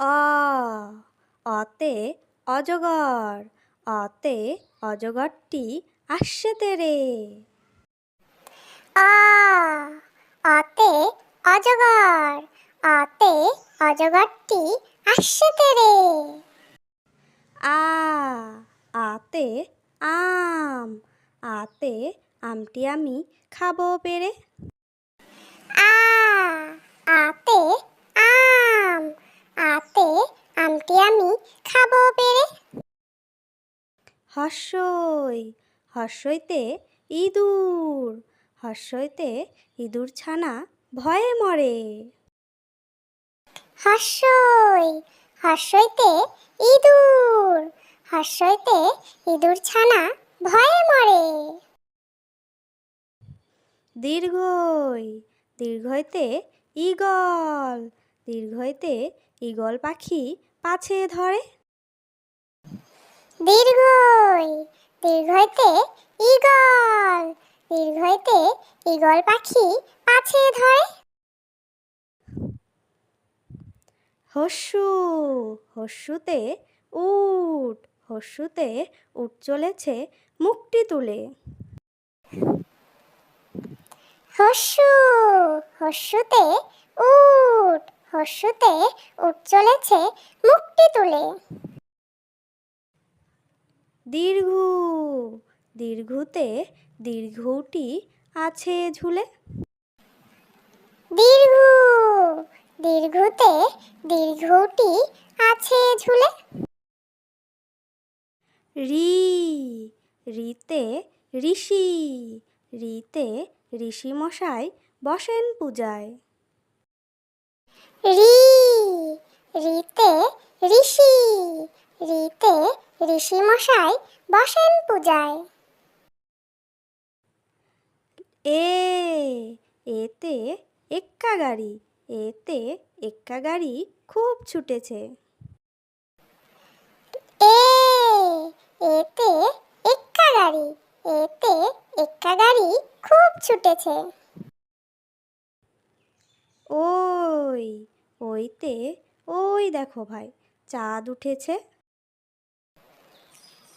অ অতে অজগর অতে অজগরটি আসছে তেরে। আ অতে অজগর অতে অজগরটি আসছে তেরে। আ আতে আম আতে আমটি আমি খাব পেরে। আ আতে আম আতে আমটি আমি খাব পেরে হর্ষই হর্ষইতে ইঁদুর হর্ষইতে ইঁদুর ছানা ভয়ে মরে। হর্ষই হর্ষইতে ইঁদুর হর্ষইতে ইঁদুর ছানা ভয়ে মরে। দীর্ঘই দীর্ঘইতে ঈগল দীর্ঘইতে ঈগল পাখি পাছে ধরে। দীর্ঘই। দীর্ঘইতে ঈগল। দীর্ঘইতে ঈগল পাখি পাছে ধরে। হস্যু হস্যুতে উট হস্যুতে উট চলেছে মুখটি তুলে। হস্যু হস্যুতে উট হস্যুতে উট চলেছে মুক্তি তুলে। দীর্ঘ দীর্ঘতে দীর্ঘটি আছে ঝুলে। দীর্ঘ দীর্ঘতে দীর্ঘটি আছে ঝুলে। রি রিতে ঋষি রিতে ঋষি মশাই বসেন পূজায়। রি রিতে ঋষি ঋষি। মশাই বসেন পূজায়। এ এতে এক্কা গাড়ি এতে এক্কা গাড়ি খুব ছুটেছে। এ এতে এক্কা গাড়ি এতে এক্কা গাড়ি খুব ছুটেছে। ওই ওইতে ওই দেখো ভাই চাঁদ উঠেছে।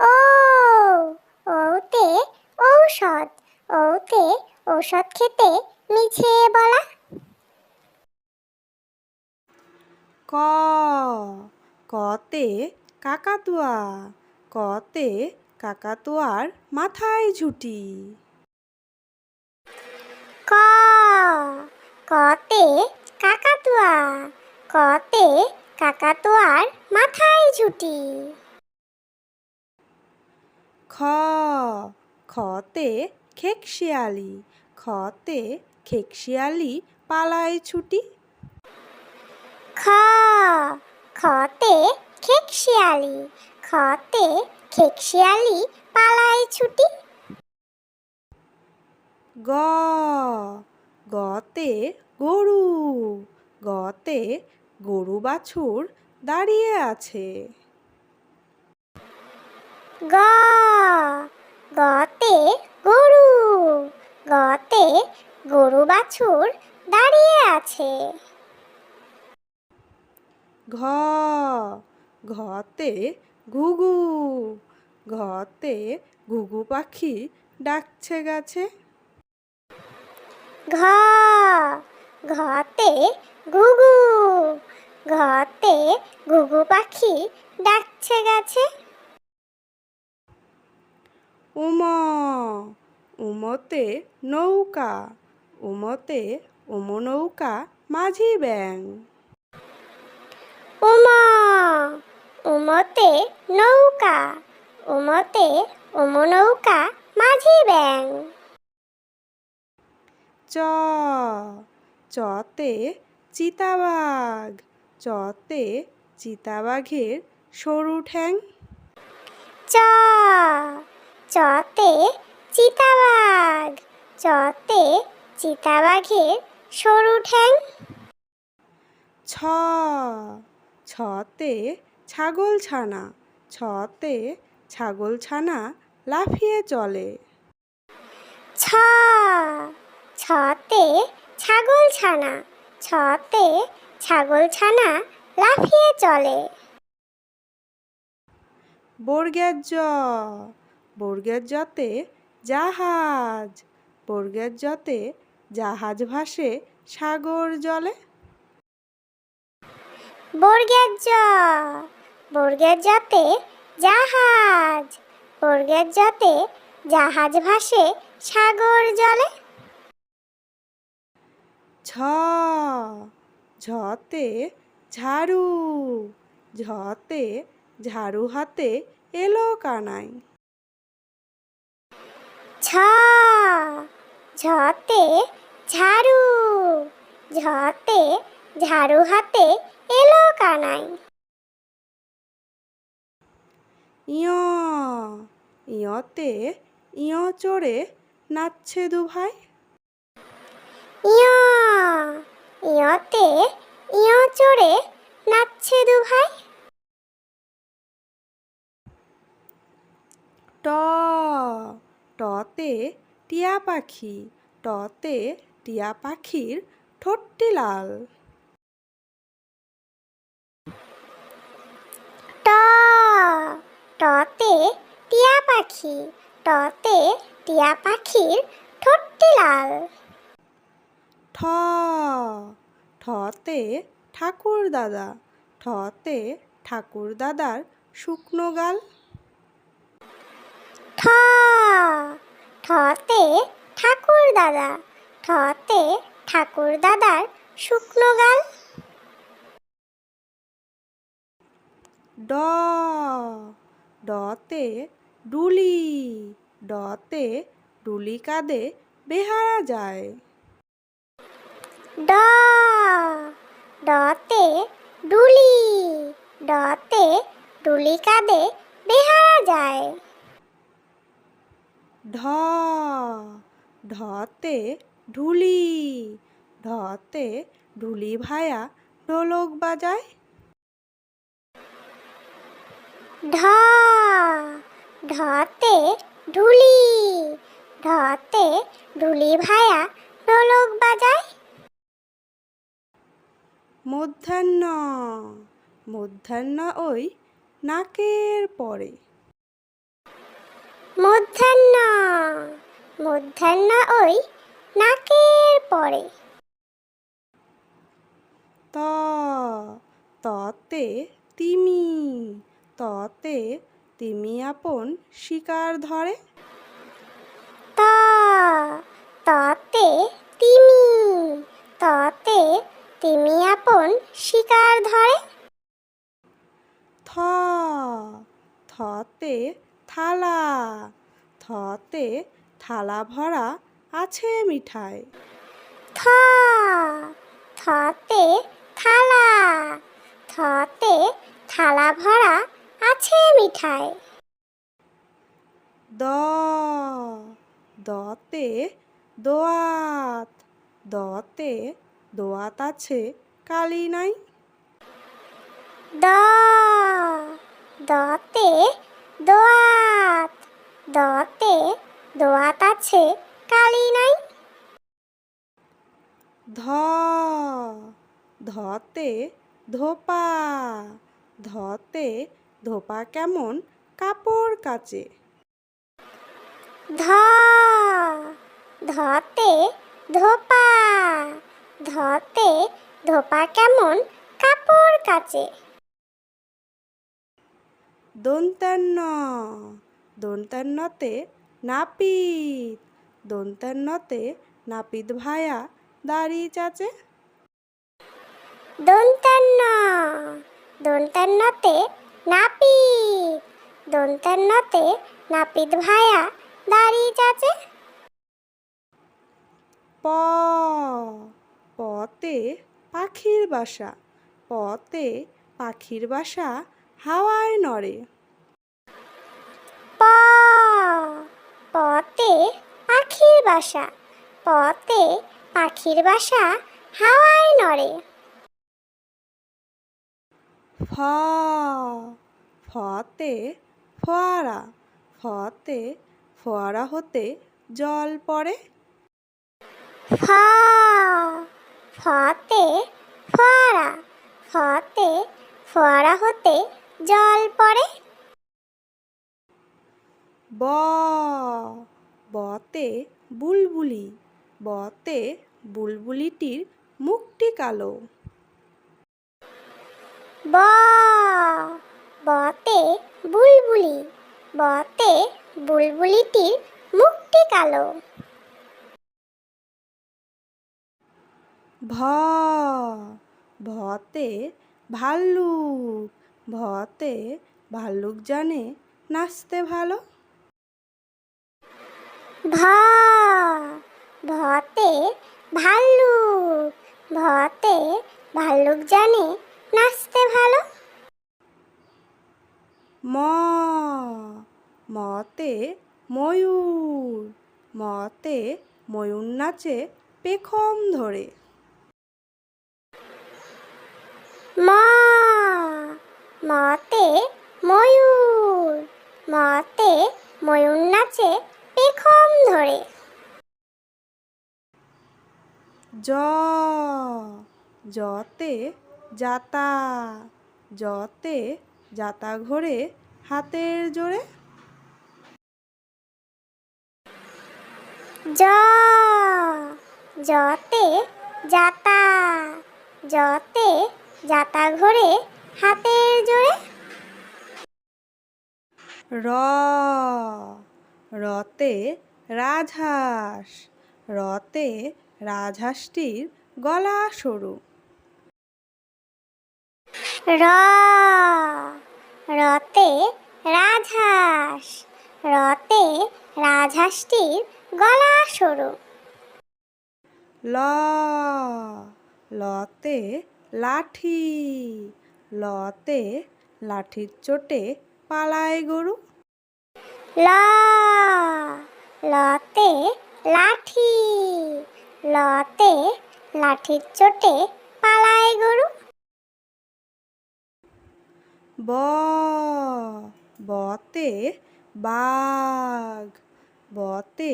ও ওতে ঔষধ ওতে ঔষধ খেতে মিছে বলা। ক কতে কাকাতুয়া কতে কাকাতুয়ার মাথায় ঝুটি। ক কতে কাকাতুয়া কতে কাকাতুয়ার মাথায় ঝুটি। খ। খতে খেকশিয়ালি খতে খেকশিয়ালি পালায় ছুটি। খ। খতে খেকশিয়ালি খতে খেকশিয়ালি পালায় ছুটি। গ। গতে গরু গতে গরু বাছুর দাঁড়িয়ে আছে। গ গতে গরু গতে গরু বাছুর দাঁড়িয়ে আছে। ঘ ঘতে ঘুঘু ঘতে ঘুঘু পাখি ডাকছে গাছে। ঘ ঘতে ঘুঘু ঘতে ঘুঘু পাখি ডাকছে গাছে। উম। উমতে নৌকা। উমতে উম নৌকা মাঝি ব্যাং। উমা। উমতে নৌকা। উমতে উম নৌকা মাঝি ব্যাং। চ। চতে চিতাবাঘ। চতে চিতাবাঘের সরু ঠ্যাং। চ। চতে চিতাবাঘ চতে চিতাবাঘের সরু ঠ্যাং। ছ ছতে ছাগল ছানা ছতে ছাগল ছানা লাফিয়ে চলে। ছ ছতে ছাগল ছানা ছতে ছাগল ছানা লাফিয়ে চলে। বর্গের জ বর্গের জতে জাহাজ। বর্গের জতে জাহাজ ভাসে সাগর জলে। বর্গের জ বর্গের জতে জাহাজ। বর্গের জতে জাহাজ ভাসে সাগর জলে। ঝ ঝতে ঝাড়ু। ঝতে ঝাড়ু হাতে এলো কানাই। ঝতে ঝাড়ু ঝতে ঝাড়ু হাতে এলো কানাই। ইয় ইয়তে ইয় চড়ে নাচছে দু ভাই ইয় ইয়তে ইয় চড়ে নাচছে দু ভাই ট টতে টিয়া পাখি টতে টিয়া পাখির ঠোঁটটি লাল। ট টতে টিয়া পাখি টতে টিয়া পাখির ঠোঁটটি লাল। ঠ ঠতে ঠাকুর দাদা ঠতে ঠাকুর দাদার শুকনো গাল। ঠ ঠতে ঠাকুর দাদা ঠতে ঠাকুর দাদার শুকনো গাল। ড ডতে ডুলি ডতে ডুলি কাঁদে বেহারা যায়। ড ডতে ডুলি ডতে ডুলি কাঁদে বেহারা যায়। ঢ ঢতে ঢুলি ঢতে ঢুলি ভায়া ঢোলক বাজায়। ঢ ঢতে ঢুলি ঢতে ঢুলি ভায়া ঢোলক বাজায়। মধ্যাহ্ন মধ্যাহ্ন ওই নাকের পরে। মধ্যাহ্ন। মধ্যাহ্ন ওই নাকের পরে। ত ততে তিমি ততে তিমি আপন শিকার ধরে। ত ততে তিমি ততে তিমি আপন শিকার ধরে। থ থতে থালা। থতে থালা ভরা আছে মিঠাই। থ থতে থালা। থতে থালা ভরা আছে মিঠাই। দ দতে দোয়াত। দতে দোয়াত আছে কালি নাই। দ দতে দোয়াত। দতে দোয়াত আছে কালি নাই। ধ। ধতে ধোপা। ধতে ধোপা কেমন? কাপড় কাচে। ধ। ধতে ধোপা। ধতে ধোপা কেমন? কাপড় কাচে। দন্তান্ন দন্তান্নতে নাপিত দন্তান্নতে নাপিত ভায়া দাড়ি চাচে। দন্তান্ন দন্তান্নতে নাপিত দন্তান্নতে নাপিত ভায়া দাড়ি চাচে। প পতে পাখির বাসা পতে পাখির বাসা হাওয়ায় নড়ে। প পতে পাখির বাসা। পতে পাখির বাসা হাওয়ায় নড়ে। ফ ফতে ফোয়ারা। ফতে ফোয়ারা হতে জল পড়ে। ফ ফতে ফোয়ারা। ফতে ফোয়ারা হতে জল পড়ে। ব বতে বুলবুলি বতে বুলবুলিটির মুখটি কালো। ব বতে বুলবুলি বতে বুলবুলিটির মুখটি কালো। ভ ভতে ভাল্লুক ভতে ভাল্লুক জানে নাচতে ভালো? ভ ভতে ভাল্লুক ভতে ভাল্লুক জানে নাচতে ভালো? ম মতে ময়ূর মতে ময়ূর নাচে পেখম ধরে। ম মতে ময়ূর মতে ময়ূর নাচে পেখম ধরে। জ জতে যাতা জতে যাতা ঘোরে হাতের জোরে। জ জতে যাতা জতে যাতা ঘোরে হাতের জোরে? র রতে রাজহাঁস রতে রাজহাঁসটির গলা সরু। র রতে রাজহাঁস রতে রাজহাঁসটির গলা সরু। ল লতে লাঠি লতে লাঠির চোটে পালায় গরু। ল লতে লাঠি লতে লাঠির চোটে পালায় গরু। ব বতে বাঘ বতে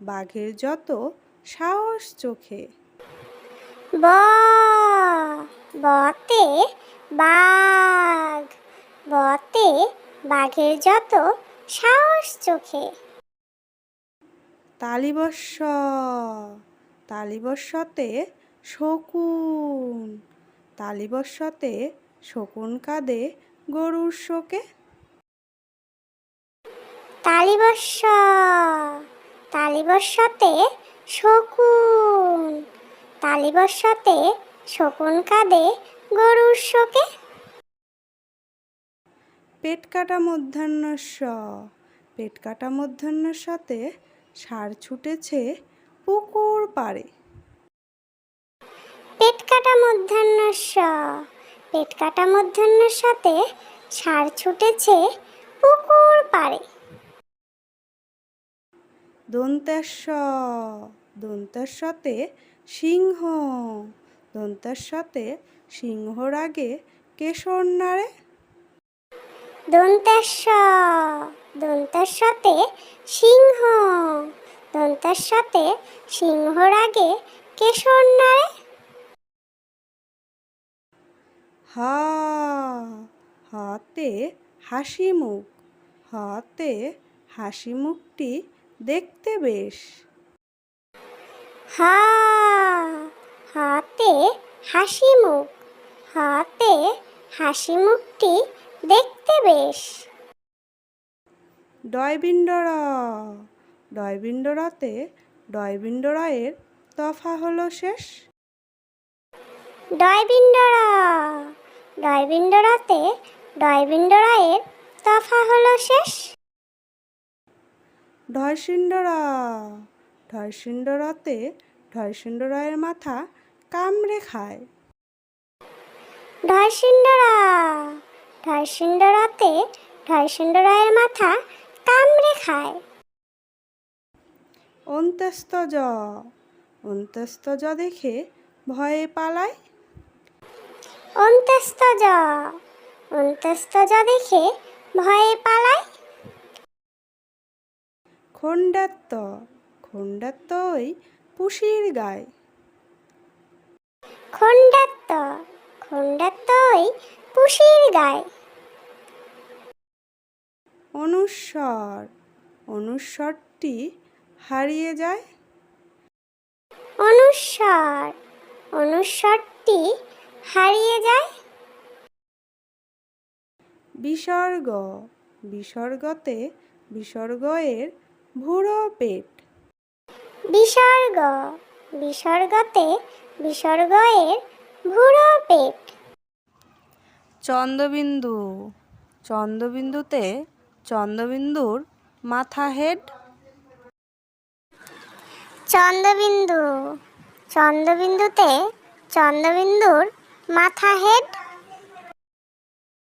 বাঘের যত সাহস চোখে। ব বতে বাঘ। বতে বাঘের যত সাহস চোখে। তালিবস্য তালিবস্যতে শকুন তালিবস্যতে শকুন কাঁদে গরুর শোকে। তালিবস্য তালিবস্যতে শকুন তালিবস্যতে শকুন কাঁদে গরুর শোকে? পেট কাটা মধ্যাহ্নস্য পেট কাটা মধ্যাহ্নের সাথে সার ছুটেছে পুকুর পাড়ে। পেট কাটা মধ্যাহ্নস্য পেট কাটা মধ্যাহ্নের সাথে সার ছুটেছে পুকুর পাড়ে। দন্তেশ্ব সাথে সিংহ। দন্তেশ্বতে সিংহর আগে কেশর নাড়ে। দন্তেশ্ব দন্তেশ্বতে সিংহ দন্তেশ্বতে সিংহর আগে কেশর নাড়ে। হ হাতে হাসি মুখ হাতে হাসি মুখটি দেখতে বেশ। হা হাতে হাসি মুখ হাতে হাসি মুখটি দেখতে বেশ। ডয়বিন্ডর ডয়বিন্ডরাতে ডয়বিন্ডরায়ের তফা হলো শেষ। ডয়বিন্ডরা ডয়বিন্ডরাতে ডয়বিন্ডরায়ের তফা হলো শেষ। ঢয়সিন্ডরা ঢয়সিন্ডরাতে ঢয়সিন্ডরায়ের মাথা কামড়ে খায়। ঢয়সিন্ডরা ঢয়সিন্ডরাতে ঢয়সিন্ডরায়ের মাথা কামড়ে খায়। অন্ত্যস্ত জ অন্ত্যস্ত জ দেখে ভয়ে পালায়। অন্ত্যস্ত জ অন্ত্যস্ত জ দেখে ভয়ে পালায়। খণ্ডাত্ত। ওই পুষির গায়। খণ্ডাত্ত। খণ্ডাত্ত ওই পুষির গায়। অনুস্বর অনুস্বরটি হারিয়ে যায়। অনুস্বর অনুস্বরটি হারিয়ে যায়। বিসর্গ বিসর্গতে বিসর্গ এর ভুড়ো পেট। বিসর্গ বিসর্গতে বিসর্গ এর ভুড়ো পেট চন্দ্রবিন্দু চন্দ্রবিন্দুতে চন্দ্রবিন্দুর মাথা হেড। চন্দ্রবিন্দু চন্দ্রবিন্দুতে চন্দ্রবিন্দুর মাথা হেড।